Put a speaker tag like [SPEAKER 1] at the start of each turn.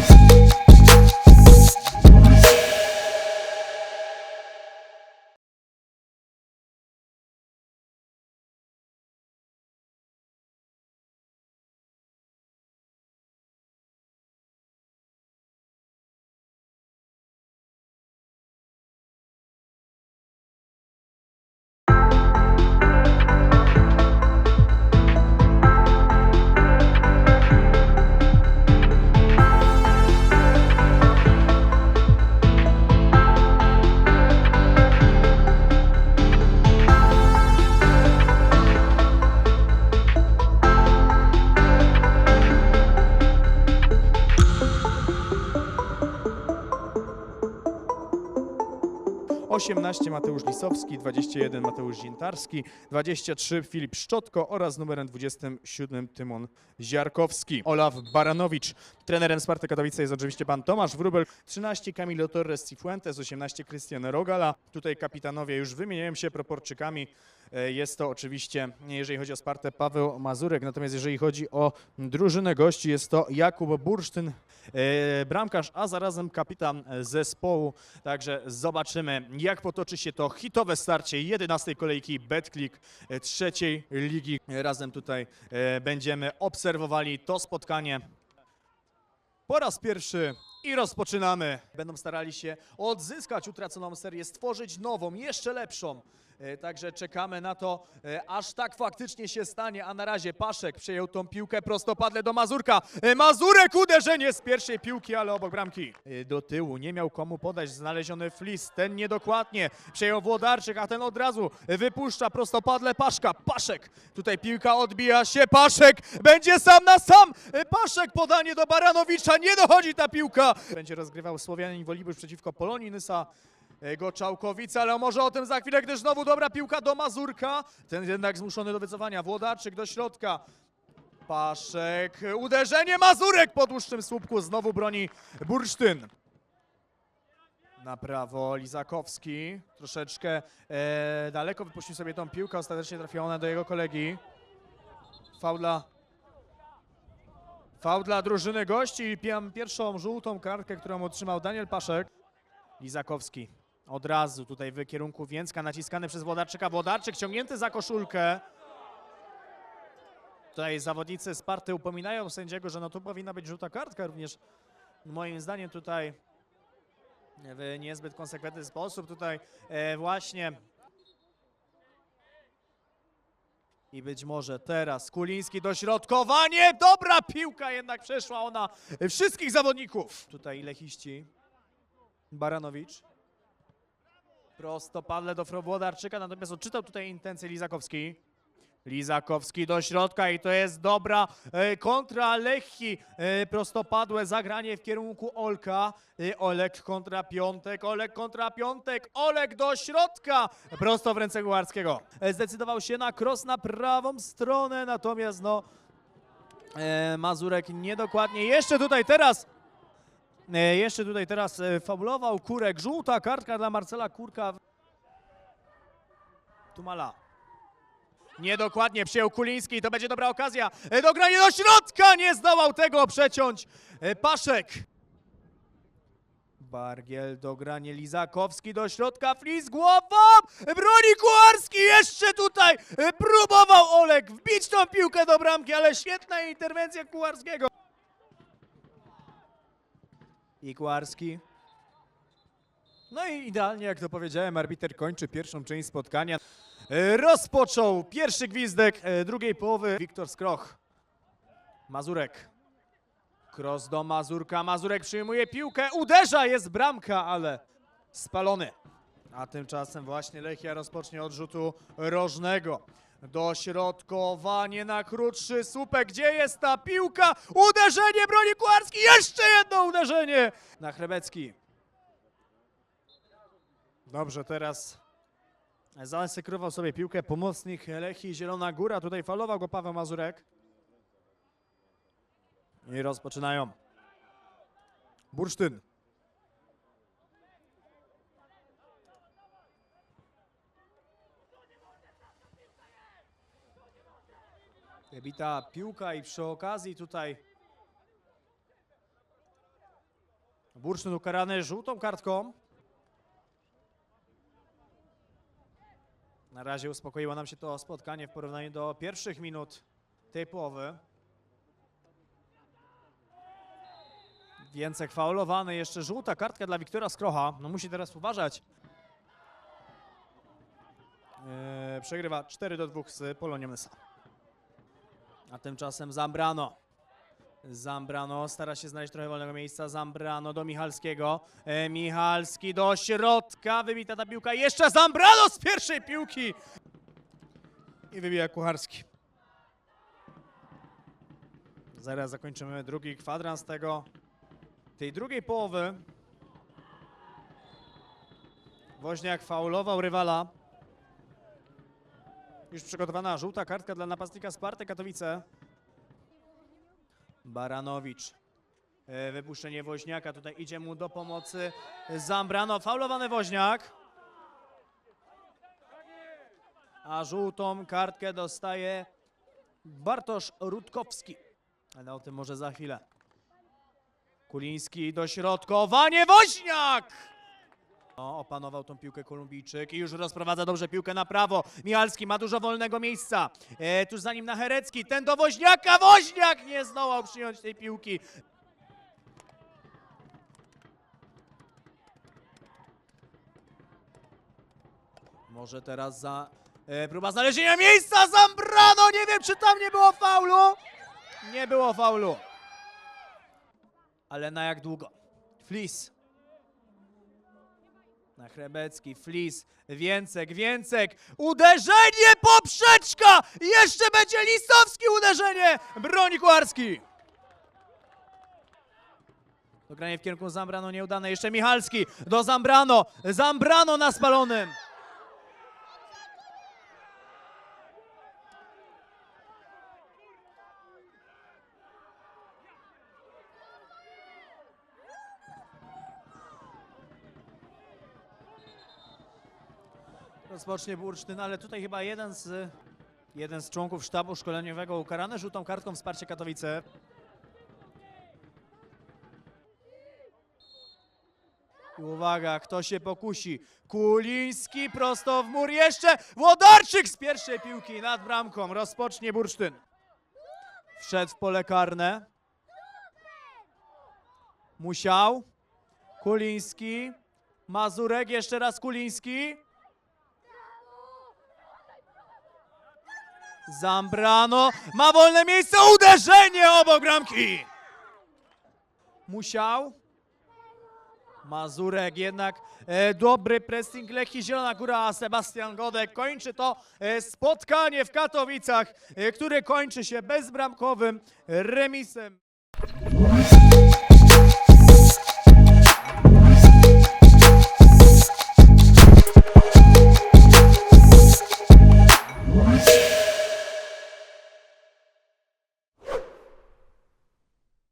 [SPEAKER 1] Thank you. 18 Mateusz Lisowski, 21 Mateusz Zintarski, 23 Filip Szczotko oraz numerem 27 Tymon Ziarkowski. Olaf Baranowicz. Trenerem Sparty Katowice jest oczywiście pan Tomasz Wróbel, 13 Camilo Torres Cifuentes, 18 Cristian Rogala. Tutaj kapitanowie już wymieniają się proporczykami. E, Jest to oczywiście, jeżeli chodzi o Spartę, Paweł Mazurek, natomiast jeżeli chodzi o drużynę gości, jest to Jakub Bursztyn, e, bramkarz, a zarazem kapitan zespołu. Także zobaczymy, jak potoczy się to hitowe starcie 11 kolejki Betclick e, trzeciej ligi. Razem tutaj e, będziemy obserwowali to spotkanie po raz pierwszy i rozpoczynamy. Będą starali się odzyskać utraconą serię, stworzyć nową, jeszcze lepszą. E, Także czekamy na to, e, aż tak faktycznie się stanie, a na razie Paszek przejął tą piłkę prostopadle do Mazurka. E, Mazurek uderzenie z pierwszej piłki, ale obok bramki. Do tyłu, nie miał komu podać, znaleziony flis, ten niedokładnie. Przejął Włodarczyk, a ten od razu wypuszcza prostopadle Paszka. Paszek, tutaj piłka odbija się, Paszek będzie sam na sam. Paszek podanie do Baranowicza, nie dochodzi ta piłka. Będzie rozgrywał Słowianin Wolibusz przeciwko Polonii Nysa. Goczałkowice, ale może o tym za chwilę, gdyż znowu dobra piłka do Mazurka. Ten jednak zmuszony do wycofania. Włodarczyk do środka. Paszek, uderzenie Mazurek po dłuższym słupku. Znowu broni Bursztyn. Na prawo Lizakowski. Troszeczkę e, daleko wypuścił sobie tą piłkę. Ostatecznie trafiła ona do jego kolegi. Faula. Faul dla drużyny gości. Pierwszą żółtą kartkę, którą otrzymał Daniel Paszek. Lizakowski od razu tutaj w kierunku Więcka, naciskany przez Włodarczyka. Włodarczyk ciągnięty za koszulkę. Tutaj zawodnicy Sparty upominają sędziego, że no tu powinna być żółta kartka również. Moim zdaniem tutaj w niezbyt konsekwentny sposób tutaj e, właśnie i być może teraz Kuliński dośrodkowanie. Dobra piłka jednak przeszła ona wszystkich zawodników. Tutaj lechiści. Baranowicz. Prostopadle do Włodarczyka, natomiast odczytał tutaj intencje Lizakowski. Lizakowski do środka i to jest dobra e, kontra Lechi. E, prostopadłe zagranie w kierunku Olka. E, Olek kontra Piątek, Olek kontra Piątek, Olek do środka. Prosto w ręce Gułarskiego. E, zdecydował się na cross na prawą stronę, natomiast no Mazurek niedokładnie. Jeszcze tutaj teraz Jeszcze tutaj teraz faulował Kurek. Żółta kartka dla Marcela Kurka. Tumala. Niedokładnie przyjął Kuliński to będzie dobra okazja. E, Dogranie do środka! Nie zdołał tego przeciąć e, Paszek. Bargiel, dogranie Lizakowski do środka, Flis głową, broni Kucharski, jeszcze tutaj e, próbował Olek wbić tą piłkę do bramki, ale świetna interwencja Kucharskiego. I Kucharski. No i idealnie, jak to powiedziałem, arbiter kończy pierwszą część spotkania. E, Rozpoczął pierwszy gwizdek e, drugiej połowy Wiktor Skroch. Mazurek. Cross do Mazurka. Mazurek przyjmuje piłkę, uderza, jest bramka, ale spalony. A tymczasem właśnie Lechia rozpocznie od rzutu rożnego. Dośrodkowanie na krótszy słupek. Gdzie jest ta piłka? Uderzenie broni Kucharski. Jeszcze jedno uderzenie na Chrebecki. Dobrze, teraz zasekrował sobie piłkę pomocnik Lechii Zielona Góra. Tutaj falował go Paweł Mazurek. I rozpoczynają. Bursztyn. Wybita piłka i przy okazji tutaj Bursztyn ukarany żółtą kartką. Na razie uspokoiło nam się to spotkanie w porównaniu do pierwszych minut tej połowy. Więcek faulowany, jeszcze żółta kartka dla Wiktora Skrocha. No musi teraz uważać. Eee, przegrywa 4 do 2 z Polonią Nysa. A tymczasem Zambrano. Zambrano stara się znaleźć trochę wolnego miejsca. Zambrano do Michalskiego. E, Michalski do środka. Wybita ta piłka. Jeszcze Zambrano z pierwszej piłki. I wybija Kucharski. Zaraz zakończymy drugi kwadrans tego, tej drugiej połowy. Woźniak faulował rywala. Już przygotowana żółta kartka dla napastnika Sparty Katowice. Baranowicz. E, Wypuszczenie Woźniaka. Tutaj idzie mu do pomocy Zambrano. Faulowany Woźniak. A żółtą kartkę dostaje Bartosz Rutkowski. Ale o tym może za chwilę. Kuliński dośrodkowanie. Woźniak! No, opanował tą piłkę Kolumbijczyk i już rozprowadza dobrze piłkę na prawo. Michalski ma dużo wolnego miejsca. E, tuż za nim na Herecki. Ten do Woźniaka. Woźniak nie zdołał przyjąć tej piłki. Może teraz za e, próba znalezienia miejsca. Zambrano. Nie wiem, czy tam nie było faulu. Nie było faulu. Ale na jak długo? Flis. Na Chrebecki, Flis, Więcek, Więcek, uderzenie, poprzeczka! Jeszcze będzie Listowski uderzenie! Broni Kucharski! Dogranie w kierunku Zambrano nieudane, jeszcze Michalski do Zambrano, Zambrano na spalonym! Rozpocznie Bursztyn, ale tutaj chyba jeden z, jeden z członków sztabu szkoleniowego ukarany żółtą kartką wsparcie Katowice. I uwaga, kto się pokusi? Kuliński prosto w mur jeszcze! Włodarczyk z pierwszej piłki nad bramką. Rozpocznie Bursztyn. Wszedł w pole karne. Musiał. Kuliński. Mazurek, jeszcze raz Kuliński. Zambrano ma wolne miejsce, uderzenie obok bramki. Musiał. Mazurek jednak e, dobry pressing Lechii Zielona Góra, Sebastian Godek kończy to e, spotkanie w Katowicach, e, które kończy się bezbramkowym remisem.